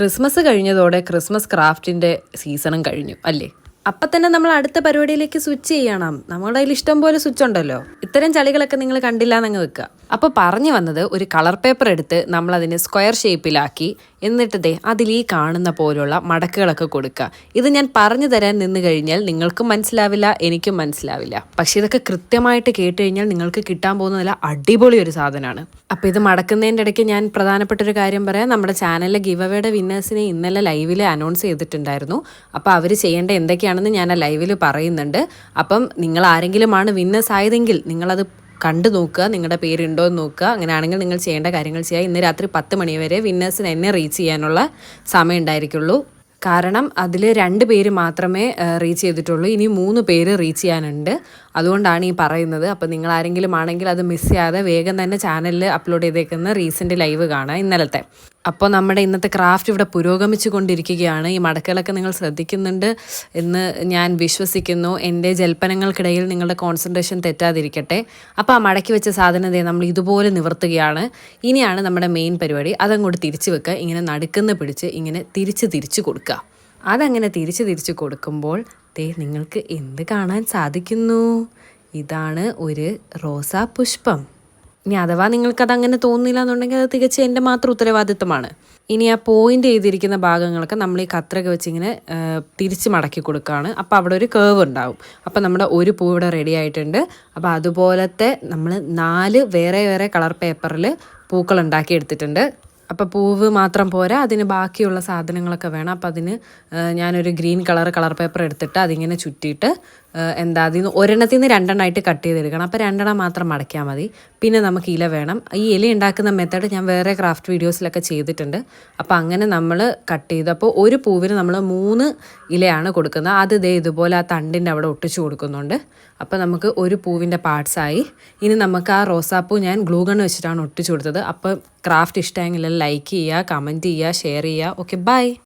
Christmas കഴിഞ്ഞതോടെ Christmas ക്രാഫ്റ്റിന്റെ സീസണും കഴിഞ്ഞു അല്ലേ? അപ്പം തന്നെ നമ്മൾ അടുത്ത പരിപാടിയിലേക്ക് സ്വിച്ച് ചെയ്യണം. നമ്മുടെ കയ്യിൽ ഇഷ്ടം പോലെ സ്വിച്ച് ഉണ്ടല്ലോ. ഇത്തരം ചളികളൊക്കെ നിങ്ങൾ കണ്ടില്ല എന്നങ്ങ് വെക്കുക. അപ്പൊ പറഞ്ഞു വന്നത് ഒരു കളർ പേപ്പർ എടുത്ത് നമ്മൾ അതിനെ സ്ക്വയർ ഷേപ്പിലാക്കി എന്നിട്ട് ദേ അതിൽ ഈ കാണുന്ന പോലുള്ള മടക്കുകളൊക്കെ കൊടുക്കുക. ഇത് ഞാൻ പറഞ്ഞു തരാൻ നിന്ന് കഴിഞ്ഞാൽ നിങ്ങൾക്കും മനസ്സിലാവില്ല എനിക്കും മനസ്സിലാവില്ല. പക്ഷെ ഇതൊക്കെ കൃത്യമായിട്ട് കേട്ട് കഴിഞ്ഞാൽ നിങ്ങൾക്ക് കിട്ടാൻ പോകുന്ന നല്ല അടിപൊളി ഒരു സാധനമാണ്. അപ്പൊ ഇത് മടക്കുന്നതിന്റെ ഇടയ്ക്ക് ഞാൻ പ്രധാനപ്പെട്ട ഒരു കാര്യം പറയാം. നമ്മുടെ ചാനലിലെ ഗിവ് അവയുടെ വിന്നേഴ്സിനെ ഇന്നലെ ലൈവിൽ അനൗൺസ് ചെയ്തിട്ടുണ്ടായിരുന്നു. അപ്പോൾ അവർ ചെയ്യേണ്ട എന്തൊക്കെയാണെന്ന് ഞാൻ ആ ലൈവിൽ പറയുന്നുണ്ട്. അപ്പം നിങ്ങൾ ആരെങ്കിലുമാണ് വിന്നേഴ്സ് ആയതെങ്കിൽ നിങ്ങളത് കണ്ടു നോക്കുക നിങ്ങളുടെ പേരുണ്ടോ എന്ന് നോക്കുക. അങ്ങനെയാണെങ്കിൽ നിങ്ങൾ ചെയ്യേണ്ട കാര്യങ്ങൾ ചെയ്യുക ഇന്ന് രാത്രി പത്ത് മണിവരെ വിന്നേഴ്സിന് എന്നെ റീച്ച് ചെയ്യാനുള്ള സമയം ഉണ്ടായിരിക്കുള്ളൂ. കാരണം അതിൽ രണ്ട് പേര് മാത്രമേ റീച്ച് ചെയ്തിട്ടുള്ളൂ. ഇനി മൂന്ന് പേര് റീച്ച് ചെയ്യാനുണ്ട്. അതുകൊണ്ടാണ് ഈ പറയുന്നത്. അപ്പോൾ നിങ്ങൾ ആരെങ്കിലും ആണെങ്കിൽ അത് മിസ് ചെയ്യാതെ വേഗം തന്നെ ചാനലിൽ അപ്ലോഡ് ചെയ്തേക്കുന്ന റീസെന്റ് ലൈവ് കാണാം ഇന്നലത്തെ. അപ്പോൾ നമ്മുടെ ഇന്നത്തെ ക്രാഫ്റ്റ് ഇവിടെ പുരോഗമിച്ചു കൊണ്ടിരിക്കുകയാണ് ഈ മടക്കുകളൊക്കെ നിങ്ങൾ ശ്രദ്ധിക്കുന്നുണ്ട് എന്ന് ഞാൻ വിശ്വസിക്കുന്നു. എന്റെ ജൽപ്പനങ്ങൾക്കിടയിൽ നിങ്ങളുടെ കോൺസെൻട്രേഷൻ തെറ്റാതിരിക്കട്ടെ. അപ്പോൾ ആ മടക്കി വെച്ച സാധനം ദേ നമ്മൾ ഇതുപോലെ നിവർത്തുകയാണ്. ഇനിയാണ് നമ്മുടെ മെയിൻ പരിപാടി. അതങ്ങോട്ട് തിരിച്ചു വെക്കുക. ഇങ്ങനെ നടുക്കുന്ന പിടിച്ച് ഇങ്ങനെ തിരിച്ച് തിരിച്ച് കൊടുക്കുക. അതങ്ങനെ തിരിച്ച് തിരിച്ച് കൊടുക്കുമ്പോൾ ദേ നിങ്ങൾക്ക് എന്ത് കാണാൻ സാധിക്കുന്നു? ഇതാണ് ഒരു റോസാ പുഷ്പം. ഇനി അഥവാ നിങ്ങൾക്കത് അങ്ങനെ തോന്നുന്നില്ല എന്നുണ്ടെങ്കിൽ അത് തികച്ചും എന്റെ മാത്രം ഉത്തരവാദിത്വമാണ്. ഇനി ആ പോയിന്റ് ചെയ്തിരിക്കുന്ന ഭാഗങ്ങളൊക്കെ നമ്മൾ ഈ കത്രക വെച്ച് ഇങ്ങനെ തിരിച്ച് മടക്കി കൊടുക്കുകയാണ് അപ്പോൾ അവിടെ ഒരു കേവ് ഉണ്ടാവും. അപ്പോൾ നമ്മുടെ ഒരു പൂ ഇവിടെ റെഡി ആയിട്ടുണ്ട്. അപ്പോൾ അതുപോലത്തെ നമ്മൾ നാല് വേറെ വേറെ കളർ പേപ്പറിൽ പൂക്കൾ ഉണ്ടാക്കി എടുത്തിട്ടുണ്ട് അപ്പോൾ പൂവ് മാത്രം പോരാ അതിന് ബാക്കിയുള്ള സാധനങ്ങളൊക്കെ വേണം. അപ്പോൾ അതിന് ഞാനൊരു ഗ്രീൻ കളർ കളർ പേപ്പർ എടുത്തിട്ട് അതിങ്ങനെ ചുറ്റിയിട്ട് എന്താ അതിൽ നിന്ന് ഒരെണ്ണത്തിൽ നിന്ന് രണ്ടെണ്ണമായിട്ട് കട്ട് ചെയ്തെടുക്കണം. അപ്പോൾ രണ്ടെണ്ണം മാത്രം മടക്കിയാൽ മതി. പിന്നെ നമുക്ക് ഇല വേണം. ഈ ഇല ഉണ്ടാക്കുന്ന മെത്തേഡ് ഞാൻ വേറെ ക്രാഫ്റ്റ് വീഡിയോസിലൊക്കെ ചെയ്തിട്ടുണ്ട്. അപ്പോൾ അങ്ങനെ നമ്മൾ കട്ട് ചെയ്ത്. അപ്പോൾ ഒരു പൂവിന് നമ്മൾ മൂന്ന് ഇലയാണ് കൊടുക്കുന്നത്. അത് ദേ ഇതുപോലെ ആ തണ്ടിന്റെ അവിടെ ഒട്ടിച്ചു കൊടുക്കുന്നുണ്ട്. അപ്പോൾ നമുക്ക് ഒരു പൂവിന്റെ പാർട്സായി ഇനി നമുക്ക് ആ റോസാപ്പൂ ഞാൻ ഗ്ലൂ ഗൺ വെച്ചിട്ടാണ് ഒട്ടിച്ചു കൊടുത്തത്. അപ്പോൾ ക്രാഫ്റ്റ് ഇഷ്ടമെങ്കിൽ ലൈക്ക് ചെയ്യുക കമന്റ് ചെയ്യുക ഷെയർ ചെയ്യുക. Okay bye